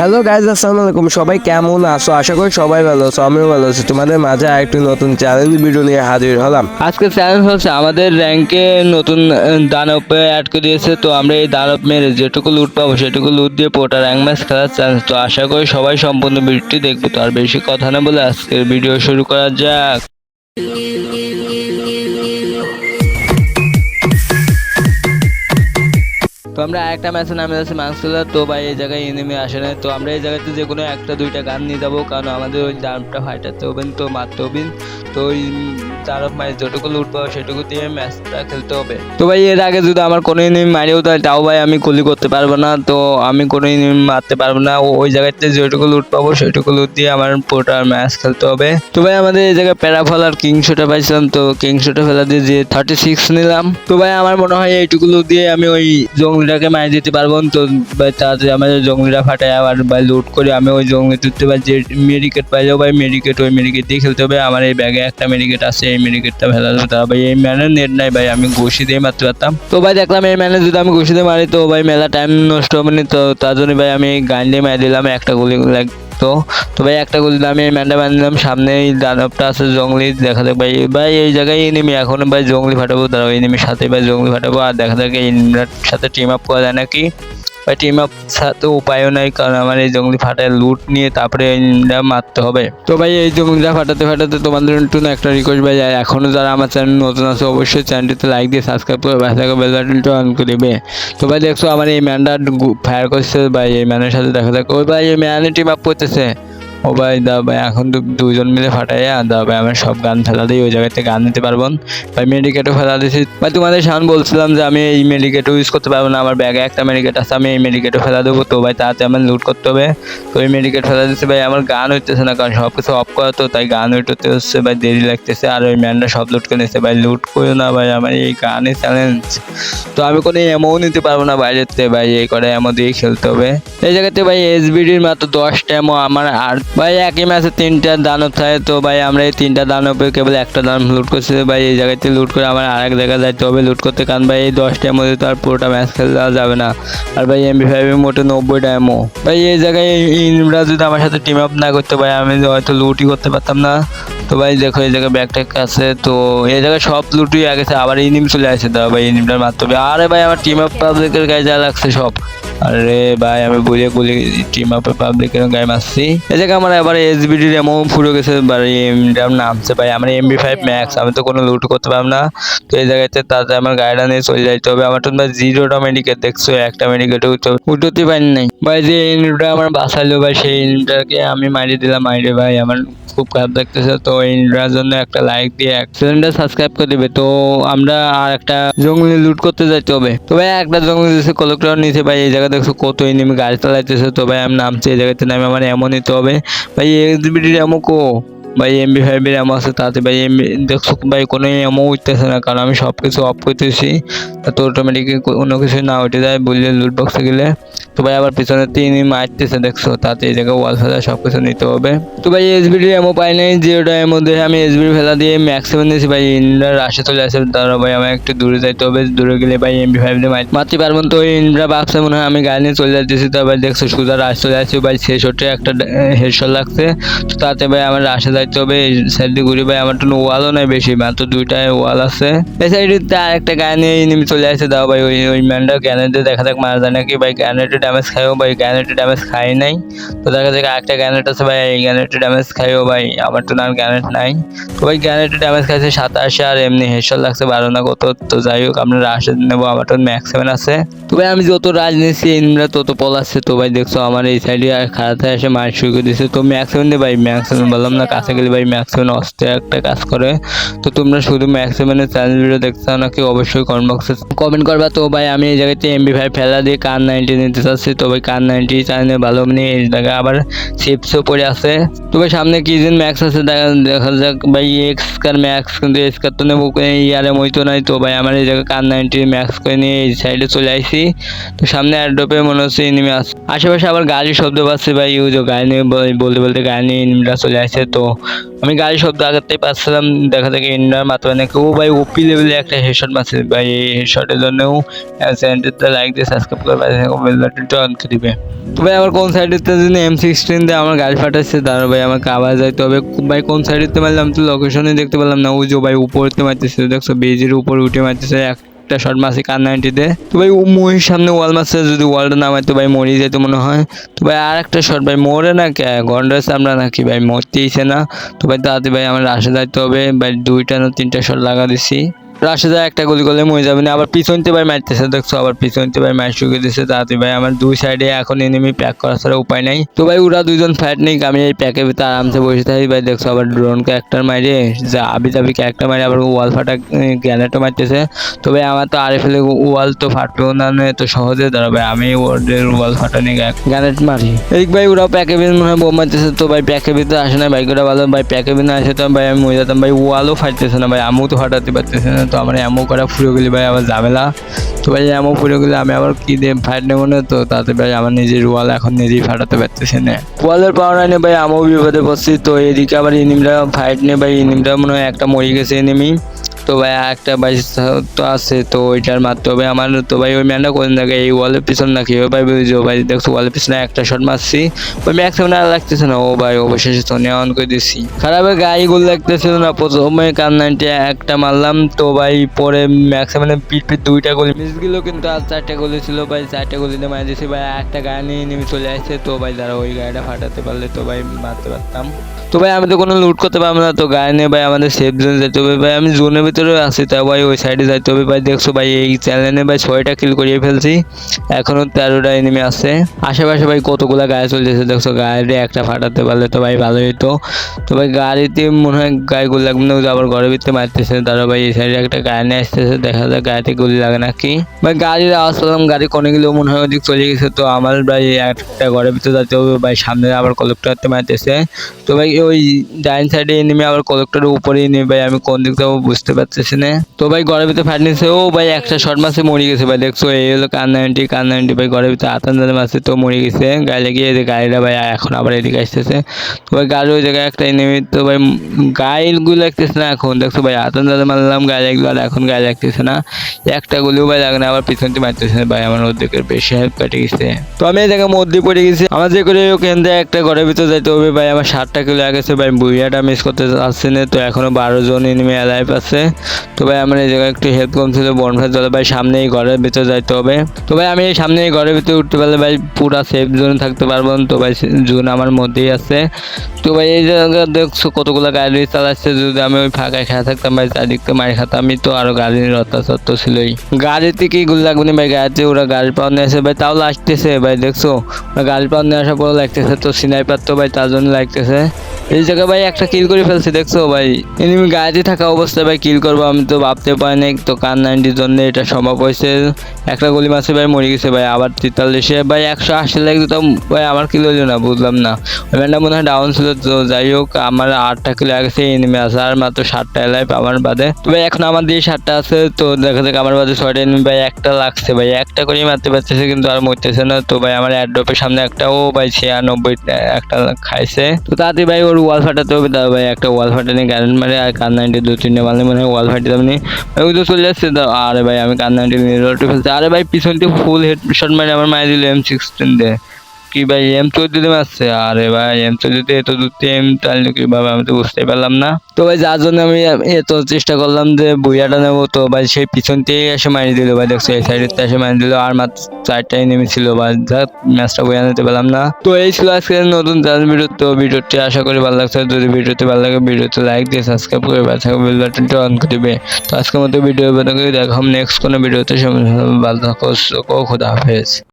Hello guys আসসালামু আলাইকুম। সবাই কেমন আছো? আশা করি সবাই ভালো আছো, আমিও ভালো আছি। তোমাদের মাঝে আরেকটি নতুন চ্যালেঞ্জ ভিডিও নিয়ে হাজির হলাম। আজকে চ্যালেঞ্জ হচ্ছে আমাদের র্যাঙ্কে নতুন দানব অ্যাড করে দিয়েছে। তো আমরা এই দানব মেরে যেটুকু লুট পাবো, সেটুকু লুট দিয়ে পোটা র্যাঙ্ক ম্যাচ খেলার চ্যালেঞ্জ তো আশা করি সবাই সম্পূর্ণ ভিডিওটি দেখব। তো আর বেশি কথা না বলে আজকের ভিডিও শুরু করা যাক। তো আমরা একটা ম্যাচে নামে যাচ্ছি মাংসুলা তো ভাই, এই জায়গায় এনিমি আসে না তো আমরা এই জায়গাতে যে কোনো একটা, দুইটা গান নিয়ে যাব। কারণ আমাদের ওই দামটা ফাইটাতে হবেন, তো মারতে হবেন। তো ওই তারফ ম্যাচ যেটুকু লুট পাবো সেটুকু দিয়ে ম্যাচটা খেলতে হবে। তো ভাই, এর আগে যদি আমার কোনো এনিমি মারিও তাহলে তাও ভাই আমি গুলি করতে পারব না। তো আমি কোনো এনিমি মারতে পারব না। ওই জায়গাতে যেটুকু লুট পাবো, সেটুকু লুট দিয়ে আমার পুরোটা ম্যাচ খেলতে হবে। তো ভাই, আমাদের এই জায়গায় প্যারাফল আর কিংশোটা পাইছিলাম। তো কিংশোটা ফেলা দিয়ে যে থার্টি সিক্স নিলাম। তো ভাই, আমার মনে হয় এইটুকু লুট দিয়ে আমি ওই জঙ্গলিটাকে মারি দিতে পারব। তো ভাই তাড়াতাড়ি আমাদের জঙ্গলিটা ফাটাই আবার ভাই লুট করে আমি ওই জঙ্গলি তুলতে পারি। যে মেডিকেট পাই যাব ভাই মেডিকেট ওই মেডিকেট দিয়ে খেলতে হবে। আমার এই ব্যাগে একটা মেডিকেট আছে, এই মেডিকেটটা ফেলা দেবো তারা ভাই, এই ম্যানের নেট নাই ভাই, আমি ঘুষি দিয়ে মারতে পারতাম। তো ভাই, দেখলাম এই ম্যানে যদি আমি ঘুষি দিয়ে মারি, তো ভাই মেলা টাইম নষ্ট হবে না, তো তার জন্য ভাই, আমি গান দিয়ে মারি দিলাম, একটা গুলি তো তো ভাই, একটা গুলি আমি ম্যানটা বানিয়ে সামনে এই দানবটা আছে, জঙ্গলি, দেখা যাক ভাই ভাই, এই জায়গায় এনিমি এখন ভাই, জঙ্গলি ফাটাবো ওই এনিমির সাথে ভাই, জঙ্গলি ফাটাবো, আর দেখা যাক এই সাথে টিম আপ করা যায় নাকি। ভাই টিম আপ সাথে উপায়ও নাই, কারণ আমার এই জঙ্গলি ফাটায় লুট নিয়ে তারপরে মারতে হবে। তো ভাই, এই জঙ্গলিটা ফাটাতে ফাটাতে তোমাদের একটু একটা রিকোয়েস্ট ভাই, আর এখনও যারা আমার চ্যানেল নতুন আছে, অবশ্যই চ্যানেলটিতে লাইক দিয়ে সাবস্ক্রাইব করে ভাই থাকে বেল বাটনটি অন করে দেবে। তো ভাই, দেখছ আমার এই ম্যানটা ফায়ার করছে, ভাই, এই ম্যানের সাথে দেখা যাক। ওই ভাই, এই ম্যানে টিম আপ করতেছে। ও ভাই, দা ভাই, এখন তো দুজন মিলে ফাটাইয়া, দা ভাই, আমার সব গান ফেলা দিই, ওই জায়গাতে গান নিতে পারব। ভাই মেডিকেটও ফেলা দিছি। ভাই, তোমাদের সামনে বলছিলাম যে আমি এই মেডিকেটও ইউজ করতে পারব না, আমার ব্যাগে একটা মেডিকেট আছে, আমি এই মেডিকেটও ফেলা দেবো। তো ভাই, তাতে আমার লুট করতে হবে। তো এই মেডিকেট ফেলা দিচ্ছে ভাই, আমার গান হইতেছে না, কারণ সব কিছু অফ করা তো, তাই গান হইতে হচ্ছে ভাই, দেরি লাগতেছে। আর ওই ম্যানটা সব লুট করে নিচ্ছে ভাই লুট করো না, ভাই, আমার এই গানে চ্যালেঞ্জ তো আমি কোনো এমও নিতে পারব না বাইরেতে ভাই, এই করে এমও দিয়ে খেলতে হবে। এই জায়গাতে ভাই এসবিডির মাত্র দশটা এমও আমার আর ভাই, একই ম্যাচে তিনটা দানব থাকে তো ভাই, আমরা এই তিনটা দানবে কেবল একটা দানব লুট করছি। ভাই, এই জায়গাতে লুট করে আমার আরেক জায়গায় যাইতে হবে লুট করতে, কারণ ভাই, এই দশটা এমও তো আর পুরোটা ম্যাচ খেলা যাবে না। আর ভাই এমবি ফাইভের মোটে নব্বই এমও ভাই, এই জায়গায় ইনরা যদি আমার সাথে টিম আপ না করতে ভাই আমি হয়তো লুটই করতে পারতাম না। তো ভাই, দেখো, এই জায়গায় ব্যাগ ট্যাগ আছে, তো এই জায়গায় সব লুটই আগেছে আবার ইনিম চলে আসে দাও ভাই, ইনিমটার মারতে হবে আরে ভাই, আমার টিম আপ পাবলিকের গায়ে যা লাগছে সব। আরে ভাই আমি বলে বলি টিম আপ পাবলিকের গায়ে মারছি এই জায়গায় আমার এবার এসবিডির এমন ফুরে গেছে এবার এমটার নামছে ভাই। আমার এমবি ফাইভ ম্যাক্স আমি তো কোনো লুট করতে পারলাম না। তো এই জায়গাতে তাতে আমার গাড়িটা নিয়ে চলে যাইতে হবে। আমার তো জিরোটা মেডিকেট দেখছ একটা মেডিকেটে উঠতে পারি নাই। ভাই যে ইনটা আমার বাঁচালো ভাই সেই ইনটাকে আমি মারিয়ে দিলাম। মাইরে ভাই আমার খুব খারাপ লাগতেছে। তো ইনটার জন্য একটা লাইক দিয়ে চ্যানেলটা সাবস্ক্রাইব করে দিবে। তো আমরা আর একটা জঙ্গলি লুট করতে যাইতে হবে। তো ভাই একটা জঙ্গলি কলেক্টর নিচে ভাই এই জায়গা দেখছ কত এনিমি গাড়ি চালাইতেছে। তো ভাই, আমি নামছি এই জায়গাতে, নামে আমার এমন নিতে হবে। ভাই এক্সবিডির এমন কো? ভাই এমবি ফাইভের এমন আছে তাতে। ভাই এমবি দেখছ, ভাই, কোনো এমন উঠতেছে না, কারণ আমি সব কিছু অফ করতেছি। তো অটোমেটিক অন্য কিছু না উঠে যায় বললে লুট বক্সে গেলে। তো ভাই, আবার পিছনে তিন মারতেছে দেখছ? তাতে এই জায়গায় ওয়াল ফেলা সব কিছু নিতে হবে। তো ভাই এসবিডি এমও পাই নাই জিরোটা এর মধ্যে আমি এসবিডি ফেলা দিয়ে ম্যাক্সিমাম দিয়েছি ভাই ইন্ডার রাশে চলে আসে। তারা ভাই আমার একটু দূরে যাইতে হবে, দূরে গেলে ভাই এমবি ফাইভ দিয়ে মার- মারতে পারবেন তো ওই ইন্ড্রা বাক্সে মনে হয় আমি গাড়ি নিয়ে চলে যাচ্ছি তো ভাই, দেখছ সুদা রাশ চলে আসছে ভাই, শেষ হতে একটা হেডশট লাগছে। তো তাতে ভাই, আমার রাশে যাইতে হবে। এই সাইড দিয়ে ঘুরে ভাই, আমার তো ওয়ালও নাই বেশি, মাত্র দুইটায় ওয়াল আছে। এই সাইডে আর একটা গাড়ি নিয়ে চলে আসছে দাও ভাই, ওই ওই ম্যানটা গ্যানেটে দেখা যাক মারা যায় নাকি। ভাই গ্যানেটে ড্যামেজ খাইও ভাই গ্যানেটে ড্যামেজ খাই নাই। তো দেখা যাক আরেকটা গ্যানেট আছে ভাই, এই গ্যানেটে ড্যামেজ খাইও ভাই, আমার তো না গ্যানেট নাই। তো ভাই গ্যানেটে ড্যামেজ খাইছে সাতাশে আর এমনি হেডশট লাগছে বারো না কত, তো যাই হোক, আমরা রাশে নেব, আমার তো ম্যাক্স সেভেন আছে। তো ভাই আমি যত রাজ নিয়েছি ইনরা তত পলাচ্ছে তো ভাই দেখছ আমার এই সাইডে খারাতে এসে মার শুরু করে দিচ্ছে তো ম্যাক্স সেভেন দিয়ে ভাই ম্যাক্স সেভেন বললাম না, কাছে গেলে ভাই ম্যাক্স সেভেন অস্তে একটা কাজ করে। তো তোমরা শুধু ম্যাক্স সেভেনের চ্যানেল ভিডিও দেখতে নাকি, অবশ্যই কমেন্ট বক্সে কমেন্ট করবা। তো ভাই আমি এই জায়গাতে এমবি ফাইভ ফেলা দিয়ে কার নাইনটি নিতে চাচ্ছি। তো ভাই কার নাইনটি চ্যানেলে ভালো মানে জায়গায় আবার চিপসও পড়ে আছে। তো ভাই সামনে কি দিন ম্যাক্স আছে, দেখা দেখা যাক ভাই এক্স কার ম্যাক্স কিন্তু এক্স কার তো নেব ইয়ারে মইতো নাই তো ভাই, আমার এই জায়গায় কার নাইনটি ম্যাক্স করে নিয়ে এই সাইডে চলে আইছি। তো সামনে অ্যাড্রপে মনে হচ্ছে এনিমি আছে। আশেপাশে আবার গাড়ির শব্দ পাচ্ছে ভাই ইউজ গাড়ি নিয়ে বলতে বলতে গাড়ি নিয়ে এনিমিটা চলে আসছে তো আমি গাড়ি শব্দ আগেতেই পাচ্ছিলাম দেখা থেকে ইন্ডার মাত্র নাকি, ও ভাই ওপি লেভেলে একটা হেডশট মারছে ভাই, এই হেডশটের জন্যও চ্যানেলটিতে লাইক দিয়ে সাবস্ক্রাইব করে পাশে থাকা বেল বাটনটা অন করে দিবে। তো ভাই, আবার কোন সাইডেতে যদি এম সিক্সটিন দিয়ে আমার গাড়ি ফাটাচ্ছে দাঁড়ো ভাই, আমাকে আবার যাইতে হবে। ভাই, কোন সাইডেতে মারলাম? তো লোকেশনে দেখতে পেলাম না। ওই যে ভাই উপরতে মারতেছে। দেখছ, বেজের উপর উঠে মারতেছে। একটা শর্ট মারছে কার নাইনটিতে। তো ভাই মহির সামনে ওয়াল মারছে, যদি ওয়ালটা নামায় তো ভাই মরি যেত মনে হয়। তো ভাই আর একটা শর্ট ভাই, মরে না কে? গন্ডার চামড়া নাকি? ভাই, মরতেইছে না। তো ভাই, তাড়াতাড়ি ভাই, আমার রাশে যাইতে হবে। ভাই, দুইটা না তিনটা শট লাগা দিছি। রাশে যায় একটা গুলি করলে মরে যাবে না, আবার পিছনতে ভাই মারতেছে, দেখছ, আবার পিছনতে ভাই মার শুকিয়ে দিচ্ছে তাড়াতাড়ি ভাই আমার দুই সাইডে এখন এনিমি প্যাক করা ছাড়া উপায় নাই। তো ভাই ওরা দুজন ফাইট নেই আমি এই প্যাকের ভিতরে আরামসে বসে থাকি, ভাই দেখছ, আবার ড্রোন ক্যারেক্টার মারে যা আবি যাবি ক্যারেক্টার মারে আবার ওয়াল ফাটা গ্যানেটও মারতেছে। তো ভাই আমার তো আরে ফেলে ওয়াল তো ফাটবেও না তো সহজে দাঁড়া ভাই, আমি ওদের ওয়াল ফাটা নিয়ে গ্যানেট মারি। এই ভাই ওরা প্যাকের ভিতরে মনে হয় বোম মারতেছে, তো ভাই প্যাকের ভিতরে আসে না বাইকটা ভালো, ভাই প্যাকের ভিতরে আসে তো, ভাই, আমি মরে যেতাম, ভাই ওয়ালও ফাটতেছে না, ভাই, আমিও তো ফাটাতে পারতেছে না তো আমার এমও করা ফুরে গেলি ভাই, আবার ঝামেলা। তো ভাই এমও ফুরে গেলে আমি আবার কি দিয়ে ফাইট নেব না তো? তাতে ভাই, আমার নিজের ওয়াল এখন নিজেই ফাটাতে পারতেছে না। ওয়ালের পাওয়ার আইনে ভাই আমিও বিপদে পড়ছি। তো এদিকে আবার ইনিমরা ফাইট নেই ভাই, ইনিমরা মনে হয় একটা মরে গেছে এনিমি তো ভাই, একটা ভাই তো আছে, তো ওইটার মারতে হবে আমার, তো ভাই ওই ম্যানটা কোন জায়গায় এই ওয়ালের পিছন নাকি ও ভাই বুঝো ভাই, দেখছ ওয়ালের পিছনে একটা শট মারছি। ওই ম্যাক্সিমাম আর লাগতেছে না, ও ভাই অবশেষে তো নেওয়া অন করে দিছি। খারাপে গাড়িগুলো লাগতেছিল না, প্রথমে কান নাইনটি একটা মারলাম, তো ভাই পরে ম্যাক্সিমাম পিট পিট দুইটা গলি মিস গেল কিন্তু আর চারটা গলি ছিল ভাই, চারটা গলিতে মারি দিয়েছি ভাই, একটা গাড়ি নিয়ে নেমে চলে আসছে, তো ভাই যারা ওই গাড়িটা ফাটাতে পারলে তো ভাই মারতে পারতাম। তো ভাই আমি তো কোনো লুট করতে পারব না, তো গাড়ি নিয়ে ভাই আমাদের সেফ জোন যেতে হবে ভাই, আমি জোনের ভিতরে আছি তা ভাই ওই সাইডে যাইতে হবে। ভাই, দেখছ ভাই, এই চ্যানেলে ভাই ছয়টা কিল করিয়ে ফেলছি। এখনও তেরোটা এনিমি আছে। আশেপাশে ভাই কতগুলা গাড়ি চলতেছে, দেখছ? গাড়ি একটা ফাটাতে পারলে তো ভাই ভালোই হতো তো ভাই, গাড়িতে মনে হয় গাড়িগুলো লাগবে না আবার ঘরের ভিতরে মারতেছে। তারা ভাই এই সাইডে একটা গাড়ি নিয়ে আসতেছে, দেখা যায় গাড়িতে গুলি লাগে নাকি। ভাই, গাড়ির আওয়াজ পেলাম গাড়ি গেলেও মনে হয় ওদিক চলে গেছে। তো আমার ভাই একটা ঘরের ভিতরে যেতে হবে, ভাই, সামনে আবার কলেক্টরতে মারতেছে। তো ভাই, ওই ডাইন সাইডে নেমে আবার কলেক্টরের উপরেই নেমে ভাই, আমি কোন দিক যাব বুঝতে পারতেছি না। তো ভাই ঘরের ভিতরে ফাইট নিচ্ছে ও ভাই, একটা শর্ট মাসে মরে গেছে ভাই। দেখছ, এই হলো কান নাইনটি কান নাইনটি ভাই ঘরের ভিতরে আতান দাদা মাসে তো মরে গেছে। গায়ে লেগে এই যে গাড়িটা ভাই এখন আবার এদিকে আসতেছে। তো ভাই গাড়ি ওই জায়গায় একটা নেমে তো ভাই গাইলগুলো লাগতেছে না এখন। দেখছ ভাই, আতান দাদা মারলাম গায়ে লাগল, আর এখন গায়ে লাগতেছে না। একটা গুলিও ভাই লাগে না, আবার পিছনটি মারতেছে ভাই। আমার ওদিকের বেশি হেল্প কেটে গেছে। তো আমি এই জায়গায় মধ্যে পড়ে গেছি। আমার যে করে ওখান থেকে একটা ঘরের ভিতরে যাইতে হবে ভাই। আমার ষাটটা কিলো গেছে ভাই বুইয়াটা মিস করতে আসছে না। তো এখনও বারো জন এনিমি অ্যালাইভ আছে। তো ভাই, আমার এই জায়গায় একটু হেল্প কম ছিল বনফায়ার চলে ভাই সামনে এই ঘরের ভিতরে যাইতে হবে। তো ভাই, আমি এই সামনে এই ঘরের ভিতরে উঠতে পারলে ভাই, পুরা সেফ জোনে থাকতে পারব। তো ভাই জোন আমার মধ্যেই আছে। তো ভাই, এই জায়গা দেখছ, কতগুলো গাড়ি চালাচ্ছে, যদি আমি ওই ফাঁকায় খেয়ে থাকতাম ভাই, চারদিকে মারি খাতাম, আমি তো আরও গাড়ির অত্যাচার তো ছিলই। গাড়িতে কি গুলো লাগবে ভাই, গাড়িতে ওরা গাড়ি পাওয়া নিয়ে আসে, ভাই, তাও লাগতেছে ভাই, দেখছ? গাড়ি পাওয়া নিয়ে আসার পর লাগতেছে তো সিনাইপার তো ভাই, তার জন্য লাগতেছে। এই জায়গায় ভাই, একটা কিল করে ফেলছি, দেখছ ভাই? এনিমি গাড়িতে থাকা অবস্থায় ভাই কিল করব আমি তো ভাবতে পারি নাই, তো কান নাইনটির জন্য এটা সম্ভব হয়েছে? একটা গুলি মাসে ভাই, মরে গেছে ভাই, আবার তেতাল্লিশে। ভাই, একশো আশি লাগতো তো ভাই, আমার কিল হলো না, বুঝলাম না। ওই মনে হয় ডাউন ছিল, তো যাই হোক, আমার আটটা কিলো গেছে এনিমি আছে, আর মাত্র ষাটটা লাইফ আমার বাদে। তো ভাই, এখন আমার দিয়ে ষাটটা আছে, তো দেখা যাক আমার বাদে ছয়টা এনিমি ভাই, একটা লাগছে ভাই, একটা করেই মারতে পারতেছে, কিন্তু আর মরতেছে না। তো ভাই, আমার অ্যাড্রপের সামনে একটা, ও ভাই, ছিয়ানব্বই একটা খাইছে। তো তাতে ভাই, ওর ওয়াল ফাটাতে হবে ভাই, একটা ওয়াল ফাটানি কারেন্ট মারে, আর কান নাইনটি দু তিনটে মারলে মনে হয় ওয়াল ফাইটে আপনি ওই তো চলে যাচ্ছে তো। আরে ভাই, আমি কান্না নিয়ে আরে ভাই, পিছন থেকে ফুল হেড শট মারে আমার মায়ের দিল এম সিক্সটিন দিয়ে কি ভাই এম চৌদ্দতে মারছে আরে ভাই এম চৌদ্দতে এত দূরতে এম চালিয়ে কীভাবে? আমি তো বুঝতেই পারলাম না। তো ভাই, যার জন্য আমি এত চেষ্টা করলাম যে বইয়াটা নেব, তো ভাই সেই পিছন থেকে এসে মারি দিল ভাই, দেখছ, এই সাইডে এসে মারি দিল, আর মাত্র চারটাই নেমেছিল বা যা ম্যাচটা বইয়া নিতে পারলাম না। তো এই ছিল আজকে নতুন চ্যানেল ভিডিও তো ভিডিওটি আশা করি ভালো লাগছে। যদি ভিডিওতে ভালো লাগে, ভিডিওতে লাইক দিয়ে সাবস্ক্রাইব করে পাশে বেল বাটনটা অন করে দিবে। তো আজকের মতো ভিডিও দেখা হবে নেক্সট কোনো ভিডিওতে সময় ভালো থাকো, খোদা হাফেজ।